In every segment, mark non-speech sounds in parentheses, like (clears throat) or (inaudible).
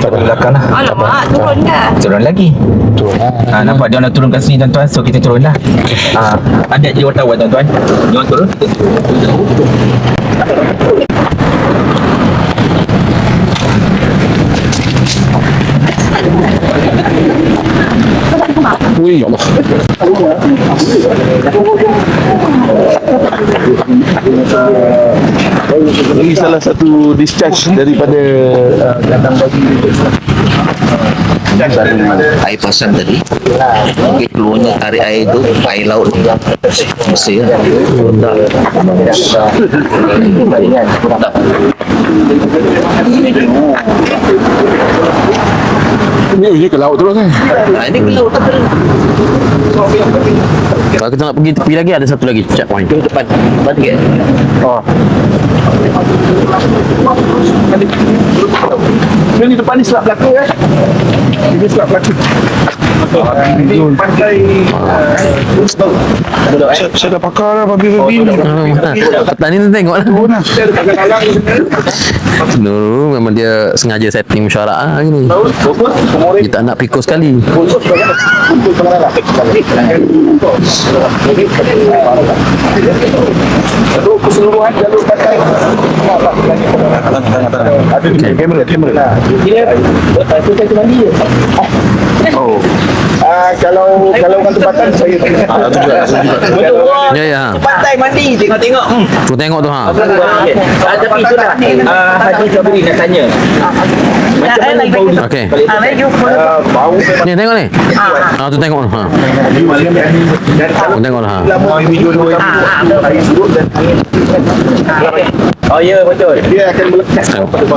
Kat belakang lah Alamak, turun dah. Turun lagi Betul lah. Ha, nampak dia orang nak turun kat sini tuan-tuan So kita turun lah ha, Ada je wartawan tuan-tuan Dia orang turun kita turun Wih, ya Allah. Ini salah satu discharge daripada uh, kandang bagi air pasang tadi. Okey, keluarnya tarik air itu air laut bersih lah. Ini ini ke laut terus eh. nah, ini ke laut tak Kalau kita nak pergi tepi lagi ada satu lagi checkpoint. Itu depan depan dia Oh. Ini depan ni selap belaka eh Ini selap Ini pantai Saya, saya dah pakar lah babi-babi ni. Ha, petani tu tengok lah. Saya pakai Nurul memang dia sengaja setting mesyuarat ah gini. Dia tak nak pikul sekali. Untuk keseluruhan jalur pantai Ada di kamera kamera Oh. Ah kalau kalau orang tempatan saya Ya ya. Pantai mandi tengok-tengok hmm. Tu tengok tu ha. Ah, Tapi itulah uh, Haji Sabri nak tanya. Macam mana bau dia? Okey. Ah. Ah, bau Ni tengok ni. Ha tu tengok ha. Tu tengok ha. Ah, Oh ya betul. Dia akan melekat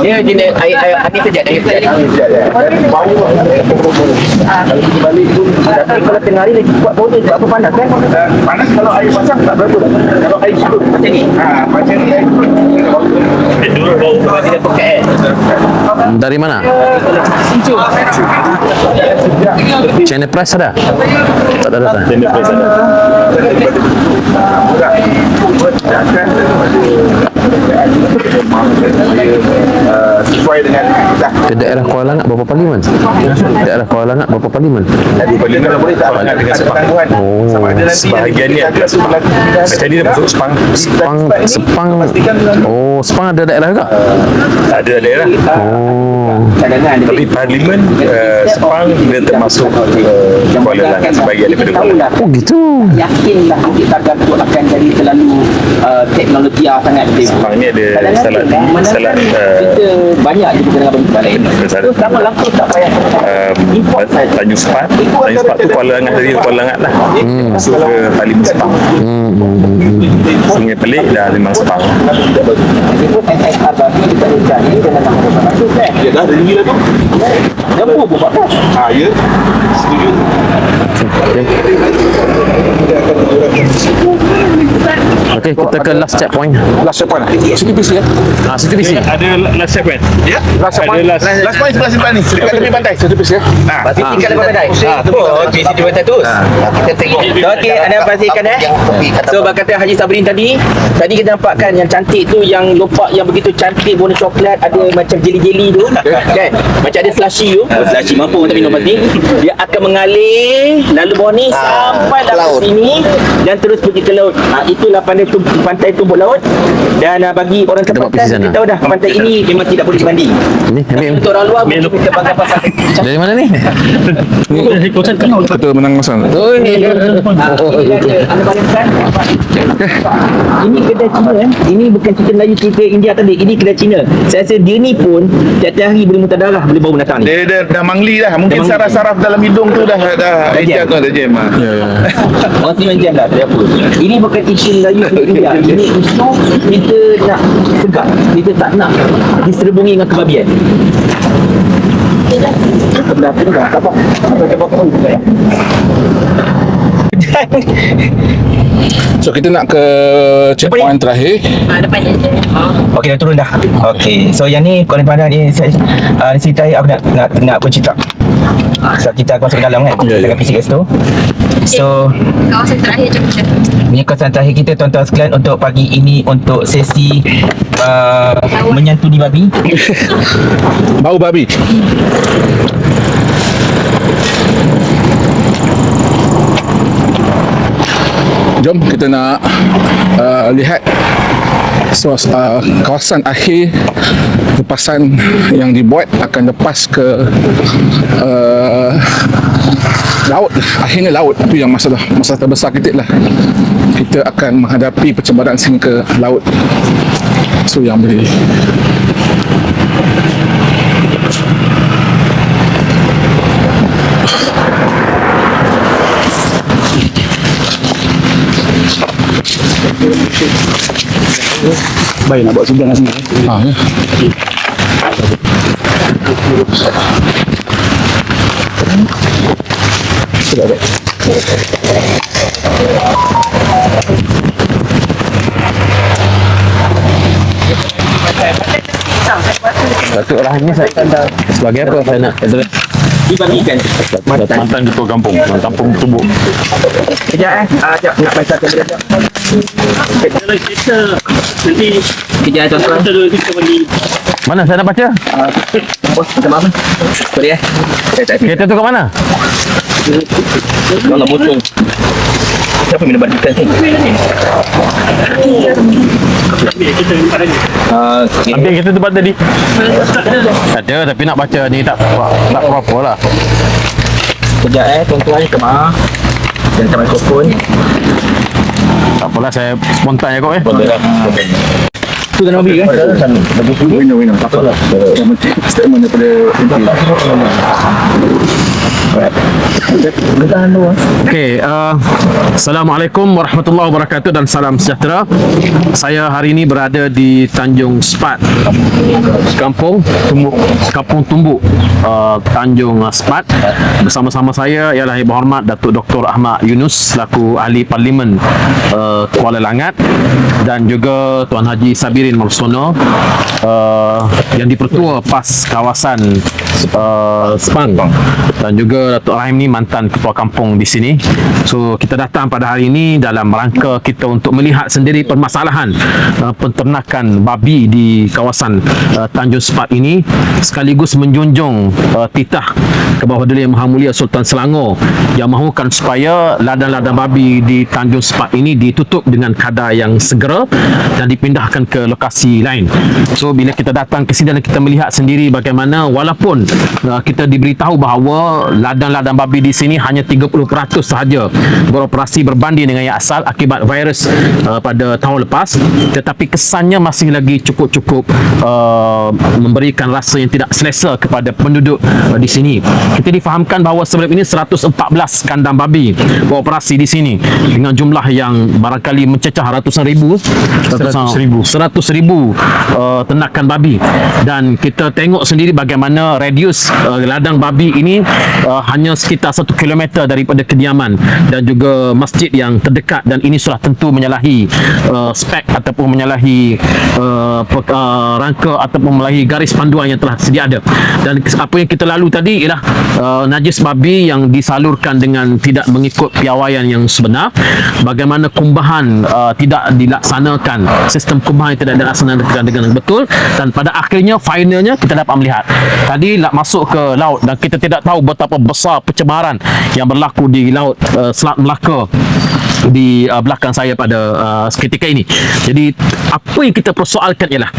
Dia jenis air air Ini saja air saja dan bau. Kalau kita balik tu Tapi kalau tengah hari lagi kuat dia sebab apa panas kan panas kalau air pasang tak berapa kalau air surut Macam ni ha macam ni air surut Bau sebab dia pekat eh Dari mana? Channel Press ada? Tak ada datang. uh, sesuai dengan kita Ke daerah Kuala Langat berapa parlimen? Daerah Kuala Langat berapa parlimen? Jadi boleh kalau boleh tak Sangat dengan sepang. Oh, sama ada nanti sebahagian ni ada sepang. Macam ni dia masuk sepang. Sepang, Sepang. Oh, Sepang ada daerah juga? Tak ada daerah. Oh. Tapi parlimen uh, sepang dia termasuk uh, Kuala Langat sebahagian daripada Kuala Langat. Oh gitu. Yakinlah kita takut akan jadi terlalu uh, teknologi sangat Sepang ni ada salat salat uh, kita banyak je perkara bagi balik. Salah. Tu sama langsung tak payah. um, Tanjung Sepat Tanjung Sepat tu Kuala Langat dari Kuala Langat lah Masuk ke Parlimen Sepang Sungai Pelik dah memang Sepang Itu pun SSR bagi kita ucap ni dengan nama masuk kan. dia dah tinggi lah tu Lembu pun pakai. ha ya setuju Okey, kita ke last checkpoint. Last checkpoint lah. CTPC eh. Ah, CTBC. Ada last checkpoint. Ya. Last checkpoint. Last last point sebelah simpan ni. Dekat tepi pantai. CTPC eh ha Pasti tinggal dalam pandai. Ha, tu oh, okey situ pantai tu. kita tengok. Okey, anda pastikan eh. yang tepi kata So berkata Haji Sabrin tadi Tadi kita nampakkan yang cantik tu Yang lompak yang begitu cantik Warna coklat Ada macam jeli-jeli tu Kan? Macam ada slushy tu. Slushy mampu tak minum pasti Dia akan mengalir Lalu bawah ni Ah, Sampai ke dalam sini Dan terus pergi ke laut. Ha, Itulah pantai tu Pantai tumbuk laut. Dan uh, bagi orang tempatan. Kita tahu dah Pantai ini memang tidak boleh dimandi Ni, ambil. Untuk orang luar Mungkin kita pakai pasal Dari mana ni? Betul menang masang Oh, Anda bayangkan Ini kedai Cina eh. Ini bukan cerita Melayu cerita India tadi. Ini kedai Cina. Saya rasa dia ni pun Tiap-tiap hari boleh muntah darah Boleh bau binatang ni. Dia dah, dah mangli dah. Mungkin saraf-saraf dalam hidung tu dah dah ejak jam. tu dah jam ah. Ya ya. Orang main jam dah Tak ada apa? Ini bukan isu Melayu cerita India (laughs) Ini isu Kita nak Segar Kita tak nak Diserubungi dengan kebabian Sebelah tu dah Apa? Apa kebab pun juga ya So kita nak ke checkpoint terakhir Ah, depan je. Okey dah turun dah. Okey. So yang ni kalau pandang ni saya uh, ceritai aku nak nak nak pun cerita. So kita akan masuk ke dalam kan Ya, ya. Dengan PCS tu So Kawasan terakhir je macam Ini kawasan terakhir kita tuan-tuan sekalian Untuk pagi ini Untuk sesi uh, Menyantuni babi (laughs) Bau babi. Jom kita nak uh, lihat suas, uh, kawasan akhir lepasan yang dibuat akan lepas ke uh, laut. Akhirnya laut itu yang masalah masalah terbesar kita lah. Kita akan menghadapi percembaran sehingga ke laut. So yang boleh Baik nak buat sebelah sini. Ha, ya. Sudah ada. Datuk Rahim ni saya sebagai apa saya nak address Dibagikan Mantan Mantan ketua kampung, mantan kampung tubuh. Sekejap eh uh, Sekejap nak baca tu sekejap Sekejap eh tuan-tuan Mana saya nak baca? uh, Bos minta maaf eh. Sorry eh Kereta tu kat mana? Kalau botol Siapa minum bagikan ni? Uh, okay. Ambil kereta tempat tadi. Ada tapi nak baca ni tak tak proper lah. Sekejap eh tuan-tuan minta maaf Dan tak mikrofon Tak apalah saya spontan je kau eh. Betul lah Tu kan Nabi kan? Window, window. Tak apalah. Yang penting statement daripada Okey, uh, Assalamualaikum warahmatullahi wabarakatuh dan salam sejahtera. Saya hari ini berada di Tanjung Sepat, Kampung Tumbuk, Kampung Tumbuk, uh, Tanjung Sepat. Bersama-sama saya ialah Ibu Hormat Datuk Dr. Ahmad Yunus selaku ahli parlimen uh, Kuala Langat dan juga Tuan Haji Sabirin Marsono uh, yang dipertua PAS kawasan uh, Sepang dan juga Datuk Rahim ni mantan ketua kampung di sini. So kita datang pada hari ini dalam rangka kita untuk melihat sendiri permasalahan uh, penternakan babi di kawasan uh, Tanjung Sepat ini sekaligus menjunjung uh, titah Yang Maha Mulia Sultan Selangor yang mahukan supaya ladang-ladang babi di Tanjung Sepat ini ditutup dengan kadar yang segera dan dipindahkan ke lokasi lain. So bila kita datang ke sini dan kita melihat sendiri bagaimana walaupun uh, kita diberitahu bahawa ladang-ladang babi di sini hanya 30% sahaja. Beroperasi berbanding dengan yang asal akibat virus uh, pada tahun lepas. Tetapi kesannya masih lagi cukup-cukup uh, memberikan rasa yang tidak selesa kepada penduduk uh, di sini. Kita difahamkan bahawa sebelum ini 114 kandang babi beroperasi di sini. Dengan jumlah yang barangkali mencecah ratusan ribu 100 ribu. 100 ribu uh, ternakan babi. Dan kita tengok sendiri bagaimana radius uh, ladang babi ini uh, hanya sekitar 1 km daripada kediaman dan juga masjid yang terdekat dan ini sudah tentu menyalahi uh, spek ataupun menyalahi uh, uh, rangka ataupun menyalahi garis panduan yang telah sedia ada. Dan apa yang kita lalu tadi ialah uh, najis babi yang disalurkan dengan tidak mengikut piawaian yang sebenar. Bagaimana kumbahan uh, tidak dilaksanakan sistem kumbahan yang tidak dilaksanakan dengan betul. Dan pada akhirnya finalnya kita dapat melihat. Tadi lah masuk ke laut dan kita tidak tahu betapa besar pencemaran yang berlaku di laut uh, Selat Melaka di uh, belakang saya pada uh, seketika ini. Jadi apa yang kita persoalkan ialah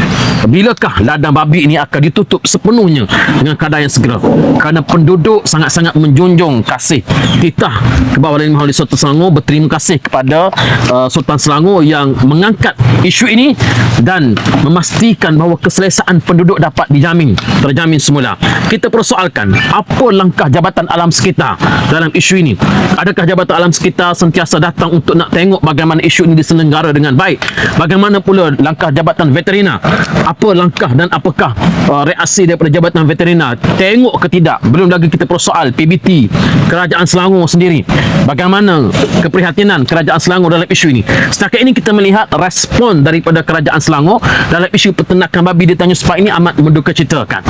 bilakah ladang babi ini akan ditutup sepenuhnya dengan kadar yang segera kerana penduduk sangat-sangat menjunjung kasih titah bawah Yang Maha Sultan Selangor berterima kasih kepada uh, Sultan Selangor yang mengangkat isu ini dan memastikan bahawa keselesaan penduduk dapat dijamin terjamin semula. Kita persoalkan apa langkah Jabatan Alam Sekitar dalam isu ini. Adakah Jabatan Alam Sekitar sentiasa datang untuk nak tengok bagaimana isu ini diselenggara dengan baik? Bagaimana pula langkah Jabatan Veterina apa langkah dan apakah uh, reaksi daripada Jabatan Veterina? Tengok ke tidak? Belum lagi kita persoal PBT Kerajaan Selangor sendiri. Bagaimana keprihatinan Kerajaan Selangor dalam isu ini? Setakat ini kita melihat respon daripada Kerajaan Selangor dalam isu peternakan babi. Di Tanjung Sepat ini amat menduka citakan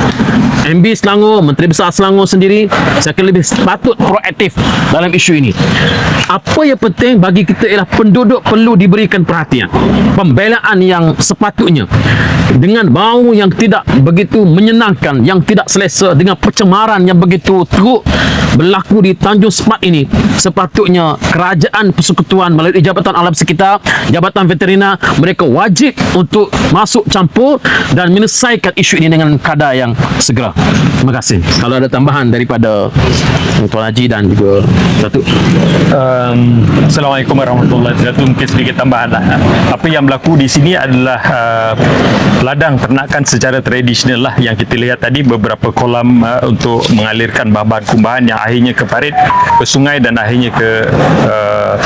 MB Selangor Menteri Besar Selangor sendiri saya kira lebih patut proaktif dalam isu ini. Apa yang penting bagi kita ialah penduduk perlu diberikan perhatian. Pembelaan yang sepatutnya dengan bau yang tidak begitu menyenangkan yang tidak selesa dengan pencemaran yang begitu teruk berlaku di Tanjung Sepat ini sepatutnya kerajaan persekutuan melalui Jabatan Alam Sekitar Jabatan Veterina mereka wajib untuk masuk campur dan menyelesaikan isu ini dengan kadar yang segera terima kasih kalau ada tambahan daripada Tuan Haji dan juga Datuk Um, Assalamualaikum warahmatullahi wabarakatuh. Mungkin sedikit tambahan lah. Apa yang berlaku di sini adalah uh, ladang ternakan secara tradisional lah yang kita lihat tadi beberapa kolam uh, untuk mengalirkan bahan-bahan kumbahan yang akhirnya ke parit, ke sungai dan akhirnya ke uh,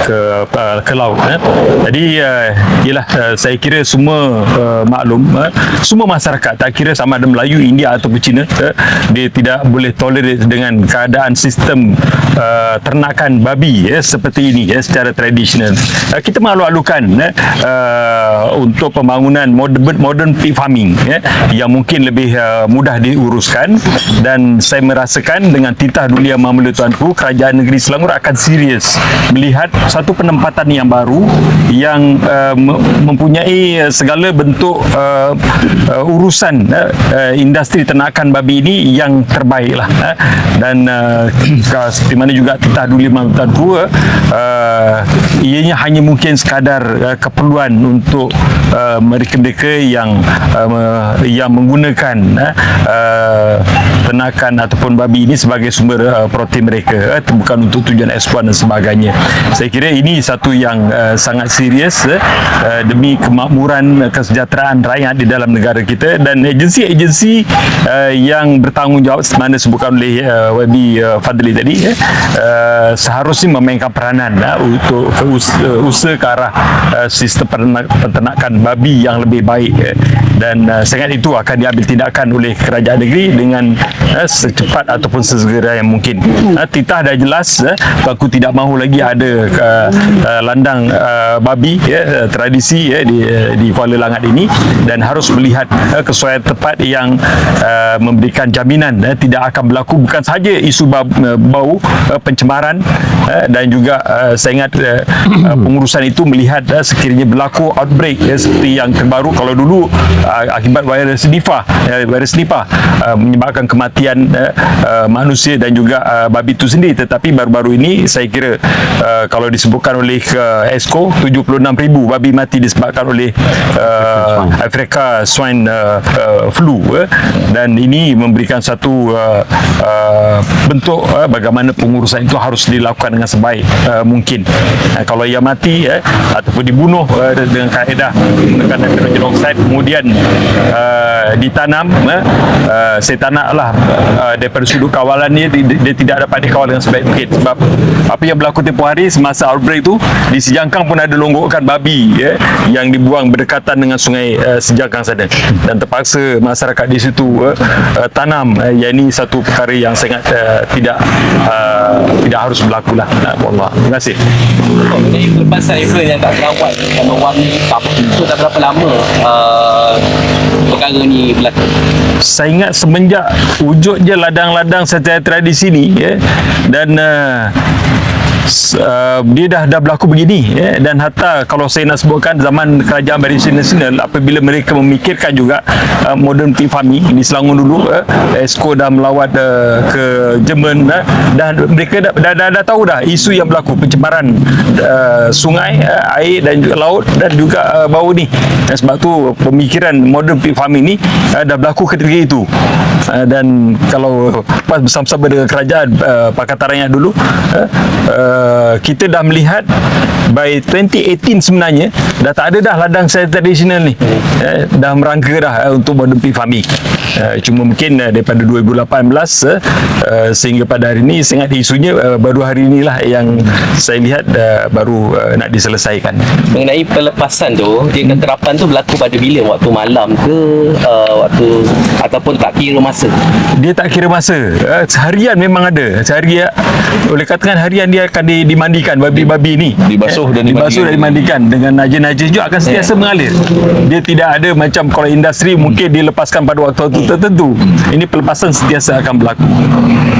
ke uh, ke laut. Eh. Jadi uh, ialah uh, saya kira semua uh, maklum uh, semua masyarakat tak kira sama ada Melayu, India ataupun Cina uh, dia tidak boleh tolerate dengan keadaan sistem uh, ternakan babi ya seperti ini ya secara tradisional. Uh, kita malu-alukan ya, uh, untuk pembangunan modern modern pig farming ya yang mungkin lebih uh, mudah diuruskan. Dan saya merasakan dengan titah yang maha tuanku kerajaan negeri Selangor akan serius melihat satu penempatan yang baru yang uh, me- mempunyai segala bentuk uh, uh, urusan uh, uh, industri ternakan babi ini yang terbaik lah uh, dan uh, (clears throat) seperti mana juga titah duli maha tuanku uh, ianya hanya mungkin sekadar uh, keperluan untuk uh, mereka-mereka yang uh, yang menggunakan uh, uh, ternakan ataupun babi ini sebagai sumber uh, protein mereka uh, bukan untuk tujuan ekspor dan sebagainya. Saya kira ini satu yang uh, sangat serius uh, uh, demi kemakmuran uh, kesejahteraan rakyat di dalam negara kita dan agensi-agensi uh, yang bertanggungjawab mana sebutkan oleh uh, Wabi uh, Fadli tadi uh, uh, seharusnya memainkan peranan uh, untuk ke us- uh, usaha ke arah uh, sistem peternak- peternakan babi yang lebih baik uh, dan uh, sangat itu akan diambil tindakan oleh kerajaan negeri dengan uh, secepat ataupun sesegera yang mungkin. Uh, titah dah jelas uh, aku tidak mahu lagi ada uh, uh, landang uh, babi ya uh, tradisi ya di uh, di Kuala Langat ini. Dan harus melihat uh, kesesuaian tepat yang uh, memberikan jaminan uh, tidak akan berlaku. Bukan sahaja isu bau, uh, bau uh, pencemaran uh, dan juga uh, saya ingat uh, uh, pengurusan itu melihat uh, sekiranya berlaku outbreak ya, seperti yang terbaru. Kalau dulu uh, akibat virus Nipah uh, virus Nipah uh, menyebabkan kematian uh, uh, manusia dan juga uh, babi itu sendiri. Tetapi baru-baru ini saya kira uh, kalau disebutkan oleh uh, ESCO 76,000 babi mati disebabkan oleh uh, Africa swine uh, uh, flu uh, dan ini memberikan satu uh, uh, bentuk uh, bagaimana pengurusan itu harus dilakukan dengan sebaik uh, mungkin. Uh, kalau ia mati uh, ataupun dibunuh uh, dengan kaedah menggunakan nitrogen oxide kemudian uh, ditanam uh, uh, saya tak naklah uh, daripada sudut kawalan ni dia, dia tidak dapat dikawal dengan sebaik mungkin. Sebab apa yang berlaku tempoh hari semasa outbreak tu di Sejangkang pun ada longgokan babi ya, yang dibuang berdekatan dengan sungai uh, Sejangkang sana. Dan terpaksa masyarakat di situ uh, uh, tanam uh, yang ini satu perkara yang sangat uh, tidak uh, tidak harus berlaku lah Allah. Terima kasih. Pasal influencer yang tak terawat yang mewangi hitam So dah berapa lama uh, perkara ni berlaku? saya ingat semenjak wujud je ladang-ladang secara tradisi ni ya, dan uh, uh, dia dah dah berlaku begini ya, dan hatta kalau saya nak sebutkan zaman kerajaan Barisan Nasional apabila mereka memikirkan juga uh, modern pig farming di Selangor dulu uh, ESCO dah melawat uh, ke Jerman uh, dan mereka dah, dah, dah, dah tahu dah isu yang berlaku pencemaran uh, sungai uh, air dan juga laut dan juga uh, bau ni. Dan sebab tu pemikiran modern pig farming ni uh, dah berlaku ketika itu. Uh, dan kalau pas bersama-sama dengan kerajaan uh, Pakatan Rakyat dulu uh, uh, kita dah melihat by 2018 sebenarnya dah tak ada dah ladang saya tradisional ni. Eh, dah merangka dah eh, untuk modern pig farming. Eh, cuma mungkin eh, daripada 2018 eh, eh, sehingga pada hari ini sangat isunya eh, baru hari inilah yang saya lihat eh, baru eh, nak diselesaikan. Mengenai pelepasan tu dia keterapan tu berlaku pada bila? Waktu malam ke uh, waktu ataupun tak kira masa? Dia tak kira masa. Uh, seharian memang ada. Sehari boleh katakan harian dia akan di, dimandikan babi-babi ni. Dibasuh dan dibasuh dan dimandikan dengan najis-najis juga akan sentiasa mengalir. Dia tidak ada macam kalau industri mungkin dilepaskan pada waktu-waktu tertentu. Ini pelepasan sentiasa akan berlaku.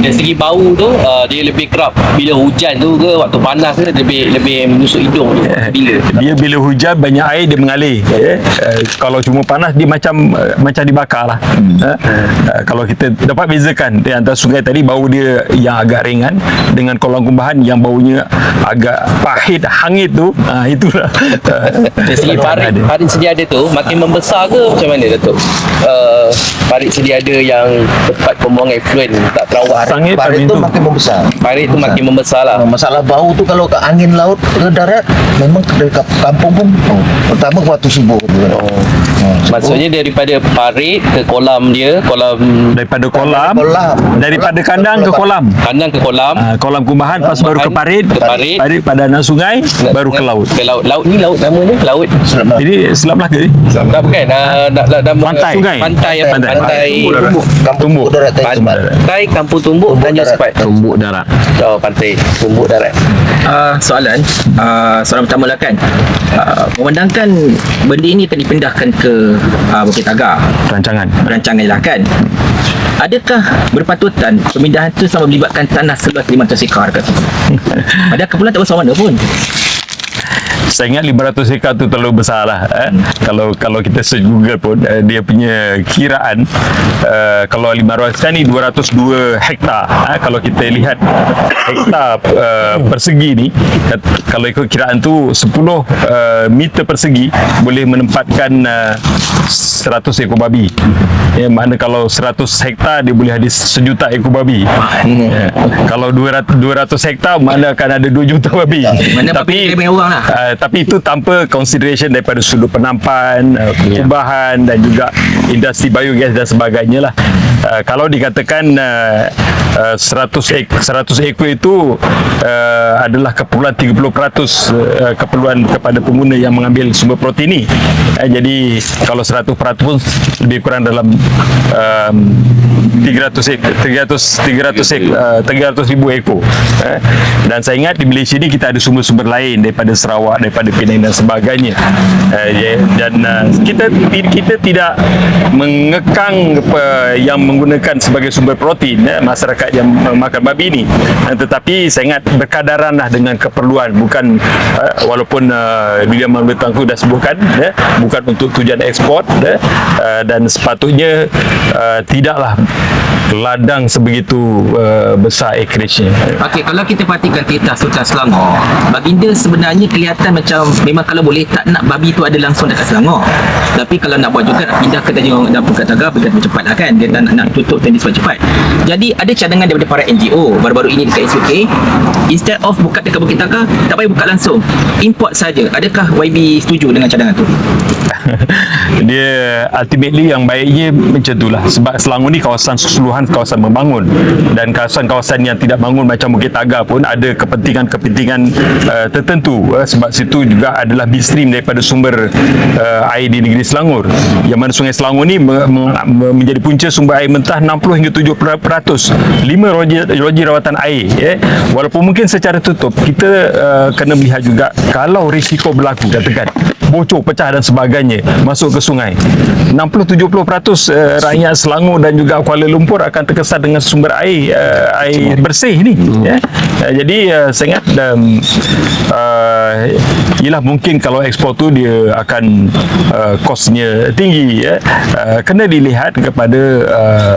Dari segi bau tu uh, dia lebih kerap bila hujan tu ke waktu panas ke lebih lebih menusuk hidung tu bila? dia bila hujan banyak air dia mengalir. Eh, uh, kalau cuma panas dia macam uh, macam dibakar lah. Uh, uh, kalau kita dapat bezakan di antara sungai tadi bau dia yang agak ringan dengan kolam kumbahan yang baunya agak pahit hangit tu. Uh, (laughs) itulah. Dari segi parit ada. parit sedia ada tu makin membesar ke macam mana Datuk? Uh, parit sedia ada yang tempat pembuangan effluent tak terawat Sangit Parit paling tu tu. makin membesar. parit tu makin membesar. lah Masalah bau tu kalau ke angin laut ke darat memang dari kap- kampung pun oh, pertama waktu subuh tu. Kan. Oh. maksudnya daripada parit ke kolam dia kolam daripada kolam Kolam. daripada kandang ke kolam kandang ke kolam uh, kolam kumbahan lepas baru ke parit Ke parit. parit pada anak sungai baru ke laut ke laut laut ni laut namanya laut Selamat. jadi Selat Melaka ni tak bukan uh, nak, nak, nama Pantai. sungai pantai apa? Pantai. pantai Tumbuk. Kampung Tumbuk. pantai kampung tumbuk Tanjung. Sepat Tumbuk darat. oh pantai tumbuk darat Uh, soalan uh, soalan pertama lah kan uh, memandangkan benda ini akan dipindahkan ke uh, Bukit Tagar rancangan rancangan lah kan? Adakah berpatutan pemindahan itu sama melibatkan tanah seluas 500 ekar ke? Adakah pula tak berapa mana pun saya ingat 500 hektar tu terlalu besar lah eh. kalau kalau kita search Google pun eh, dia punya kiraan eh, kalau 500 sekarang ni 202 hektar eh. kalau kita lihat hektar eh, persegi ni kat- kalau ikut kiraan tu 10 eh, meter persegi boleh menempatkan eh, 100 ekor babi ya, mana kalau 100 hektar dia boleh ada sejuta ekor babi ya. kalau 200, 200 hektar mana akan ada 2 juta babi Mana babi lebih banyak orang lah. Uh, tapi itu tanpa consideration daripada sudut penampan, uh, kubahan dan juga industri biogas dan sebagainya lah. Uh, kalau dikatakan uh, uh, 100 ek 100 ekor itu uh, adalah keperluan 30% uh, keperluan kepada pengguna yang mengambil sumber protein ni. Uh, jadi kalau 100% pun lebih kurang dalam um, 300 ek 300 300 ek uh, 300 ribu ekor. Uh, dan saya ingat di Malaysia ni kita ada sumber-sumber lain daripada Sarawak, daripada Penang dan sebagainya. Uh, dan uh, kita kita tidak mengekang apa yang menggunakan sebagai sumber protein ya, masyarakat yang makan babi ni. Uh, tetapi saya ingat berkadaran lah dengan keperluan bukan uh, walaupun uh, William tu dah sebutkan ya, bukan untuk tujuan ekspor ya, uh, dan sepatutnya uh, tidaklah ladang sebegitu uh, besar acreage-nya. Okey, kalau kita perhatikan titah Sultan Selangor, baginda sebenarnya kelihatan macam memang kalau boleh tak nak babi tu ada langsung dekat Selangor. Tapi kalau nak buat juga nak pindah ke Tanjung dan Pukat Tagar cepat cepatlah kan. Dia tak nak, nak tutup tadi cepat-cepat. Jadi ada cadangan daripada para NGO baru-baru ini dekat SUK. Instead of buka dekat Bukit Tagar, tak payah buka langsung. Import saja. Adakah YB setuju dengan cadangan tu? (laughs) dia ultimately yang baiknya macam itulah sebab Selangor ni kawasan keseluruhan kawasan membangun dan kawasan-kawasan yang tidak bangun macam Bukit Tagar pun ada kepentingan-kepentingan uh, tertentu uh, sebab situ juga adalah midstream daripada sumber uh, air di negeri Selangor yang mana Sungai Selangor ni me- me- menjadi punca sumber air mentah 60 hingga 70% 5 roji, roji rawatan air ya. walaupun mungkin secara tutup kita uh, kena melihat juga kalau risiko berlaku katakan bocor pecah dan sebagainya masuk ke sungai 60-70% uh, rakyat Selangor dan juga Kuala Lumpur akan terkesan dengan sumber air uh, air bersih ni ya. Uh, jadi uh, saya ingat um, uh, ialah mungkin kalau ekspor tu dia akan uh, kosnya tinggi ya. Uh, kena dilihat kepada uh,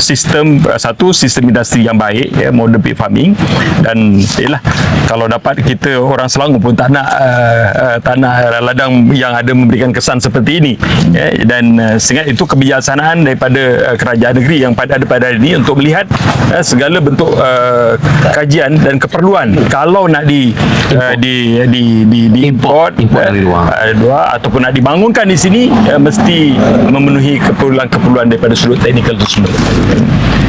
sistem uh, satu sistem industri yang baik ya modern pig farming. Dan ialah kalau dapat kita orang Selangor pun tak nak uh, uh, tak nak ladang yang ada memberikan kesan seperti ini eh, dan uh, sehingga itu kebijaksanaan daripada uh, kerajaan negeri yang pada ada pada hari ini untuk melihat uh, segala bentuk uh, kajian dan keperluan. Kalau nak di uh, di di di, di import, import dari luar. uh, luar ataupun nak dibangunkan di sini uh, mesti memenuhi keperluan-keperluan daripada sudut teknikal itu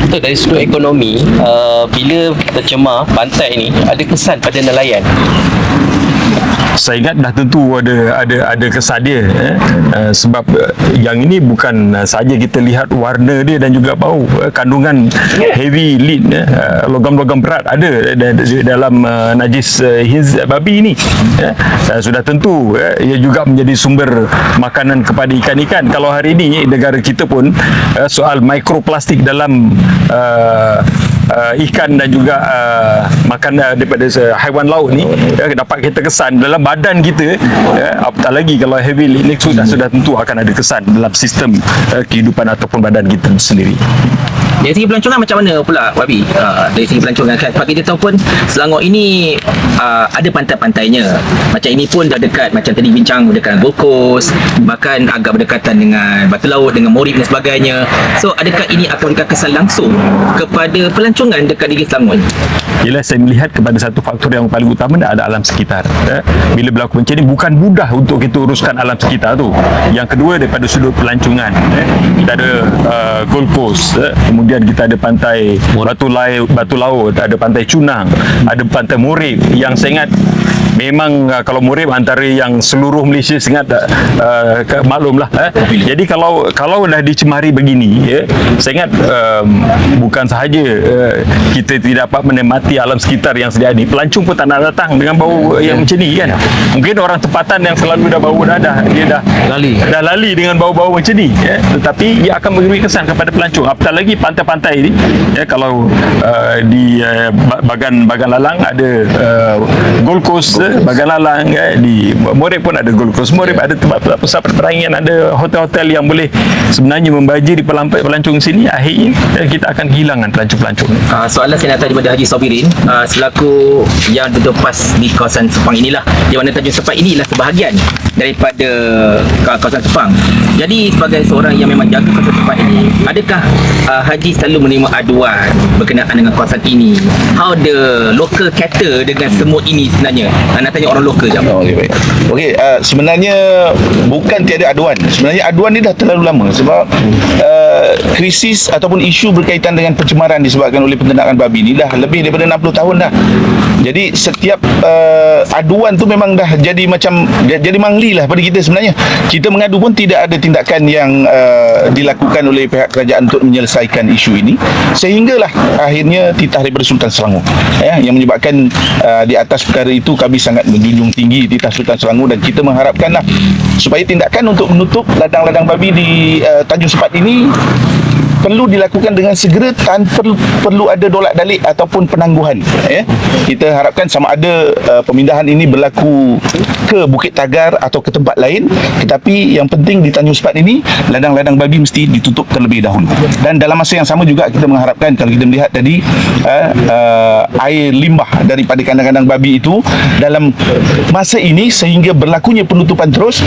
Betul dari sudut ekonomi uh, bila tercemar pantai ni ada kesan pada nelayan saya ingat dah tentu ada ada ada kesan dia eh? uh, sebab uh, yang ini bukan uh, saja kita lihat warna dia dan juga bau uh, kandungan heavy lead eh? uh, logam-logam berat ada da- da- dalam uh, najis uh, hinz babi ini eh? uh, sudah tentu eh? ia juga menjadi sumber makanan kepada ikan-ikan kalau hari ini negara kita pun uh, soal mikroplastik dalam uh, uh, ikan dan juga uh, makan uh, daripada haiwan laut ni uh, dapat kita kesan dalam badan kita uh, apatah lagi kalau heavy lead sudah sudah tentu akan ada kesan dalam sistem uh, kehidupan ataupun badan kita sendiri. Dari segi pelancongan macam mana pula Wabi? Uh, dari segi pelancongan kan sebab kita tahu pun Selangor ini uh, ada pantai-pantainya. Macam ini pun dah dekat macam tadi bincang dekat Gold Coast, bahkan agak berdekatan dengan Batu Laut dengan Morib dan sebagainya. So adakah ini akan memberikan kesan langsung kepada pelancongan dekat diri Selangor ni? Ialah saya melihat kepada satu faktor yang paling utama ada alam sekitar. Eh. Bila berlaku bencana ini bukan mudah untuk kita uruskan alam sekitar tu. Yang kedua daripada sudut pelancongan. Eh. Kita ada uh, Gold Coast, eh. kemudian kita ada pantai Batu Laut, Batu Laut, ada pantai Cunang, ada pantai Morib yang saya ingat memang uh, kalau Morib antara yang seluruh Malaysia sangat uh, ke- maklumlah eh. Jadi kalau kalau dah dicemari begini ya, saya ingat um, bukan sahaja uh, kita tidak dapat menikmati alam sekitar yang sedia ini, pelancong pun tak nak datang dengan bau yang macam ni kan. Mungkin orang tempatan yang selalu dah bau dah dah dia dah Lali. dah lali dengan bau-bau macam ni ya. Tetapi ia akan memberi kesan kepada pelancong. Apatah lagi pantai-pantai ini ya kalau uh, di uh, ba- bagan bagan lalang ada uh, Gold Coast bagan lalang ya. di Morib pun ada Coast. Morib ada tempat pusat pertandingan, ada hotel-hotel yang boleh sebenarnya membajir di pelampai pelancong sini akhirnya eh, kita akan kehilangan pelancong-pelancong. Uh, soalan saya nak tanya kepada Haji Sobirin uh, selaku yang duduk pas di kawasan Sepang inilah di mana Tanjung Sepang ini ialah sebahagian daripada ka- kawasan Sepang jadi sebagai seorang yang memang jaga kawasan Sepang ini adakah uh, Haji selalu menerima aduan berkenaan dengan kawasan ini how the local cater dengan semua ini sebenarnya nak tanya orang lokal je Oh, Okey baik. Okey, uh, sebenarnya bukan tiada aduan. Sebenarnya aduan ni dah terlalu lama sebab uh, krisis ataupun isu berkaitan dengan pencemaran disebabkan oleh penternakan babi ni dah lebih daripada 60 tahun dah. Jadi setiap uh, aduan tu memang dah jadi macam jadi mangli lah pada kita sebenarnya. Kita mengadu pun tidak ada tindakan yang uh, dilakukan oleh pihak kerajaan untuk menyelesaikan isu ini sehinggalah akhirnya titah daripada Sultan Selangor ya yang menyebabkan uh, di atas perkara itu kami sangat menjunjung tinggi titah Sultan Selangor dan kita mengharapkanlah supaya tindakan untuk menutup ladang-ladang babi di uh, Tanjung Sepat ini perlu dilakukan dengan segera tanpa perlu, ada dolak dalik ataupun penangguhan ya. Kita harapkan sama ada uh, pemindahan ini berlaku ke Bukit Tagar atau ke tempat lain tetapi yang penting di Tanjung Sepat ini ladang-ladang babi mesti ditutup terlebih dahulu. Dan dalam masa yang sama juga kita mengharapkan kalau kita melihat tadi uh, uh, air limbah daripada kandang-kandang babi itu dalam masa ini sehingga berlakunya penutupan terus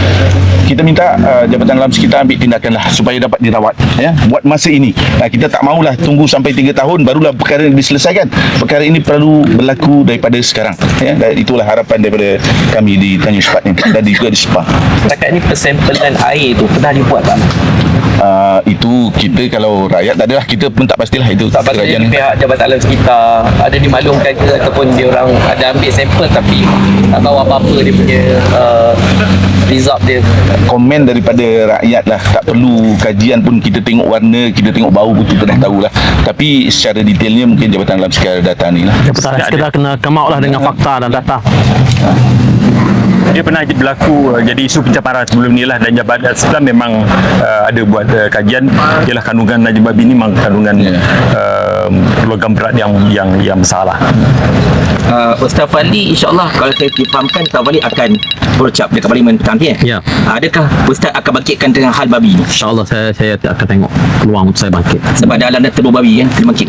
kita minta uh, Jabatan Alam Sekitar ambil tindakanlah supaya dapat dirawat ya buat masa ini. Uh, kita tak maulah tunggu sampai 3 tahun barulah perkara ini diselesaikan. Perkara ini perlu berlaku daripada sekarang ya. Dan itulah harapan daripada kami di Tanjung Sepat ni. Dan juga di Sepang setakat ni persempelan air tu pernah dibuat tak? uh, itu kita kalau rakyat tak adalah kita pun tak pastilah itu. Tak pasti kerajaan pihak Jabatan Alam Sekitar. Ada dimaklumkan ke ataupun dia orang ada ambil sampel tapi tak tahu apa-apa dia punya uh, result dia. Komen daripada rakyat lah. Tak perlu kajian pun kita tengok warna kita tengok bau pun kita dah tahulah. Tapi secara detailnya mungkin Jabatan Alam Sekitar data ni lah. Jabatan sekedar kena come out lah dengan fakta dan data. Dia pernah berlaku uh, jadi isu pencemaran sebelum ni lah dan Jabatan Islam memang uh, ada buat uh, kajian ialah kandungan najib babi ni memang kandungan uh, logam berat yang yang yang besar lah. uh, Ustaz Fali insyaAllah kalau saya difahamkan Ustaz Fali akan berucap dekat Parlimen petang ni eh? Ya. Uh, adakah Ustaz akan bangkitkan dengan hal babi ni? InsyaAllah saya saya akan tengok peluang untuk saya bangkit. Sebab dalam dah terbau babi kan, kena bangkit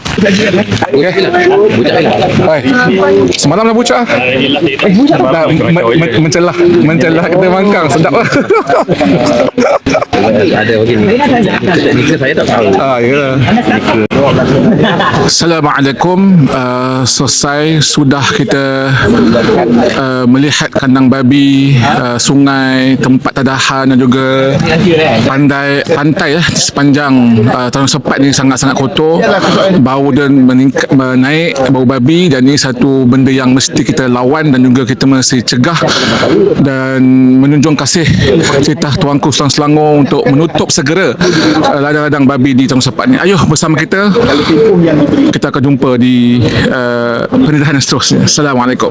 Hai. Semalam dah bucak ah. Dah men- men- mencelah mencelah kita mangkang sedap lah. Ada begini. Saya tak tahu. Ah, ya. Assalamualaikum. Uh, selesai sudah kita uh, melihat kandang babi, uh, sungai, tempat tadahan dan juga pandai pantai lah sepanjang uh, Sepat ni sangat-sangat kotor. Bau dia meningkat, menaik bau babi dan ini satu benda yang mesti kita lawan dan juga kita mesti cegah dan menunjung kasih titah Tuanku Sultan Selangor untuk menutup segera uh, ladang-ladang babi di Tanjung Sepat ni. Ayuh bersama kita kita akan jumpa di uh, pendedahan seterusnya. Assalamualaikum.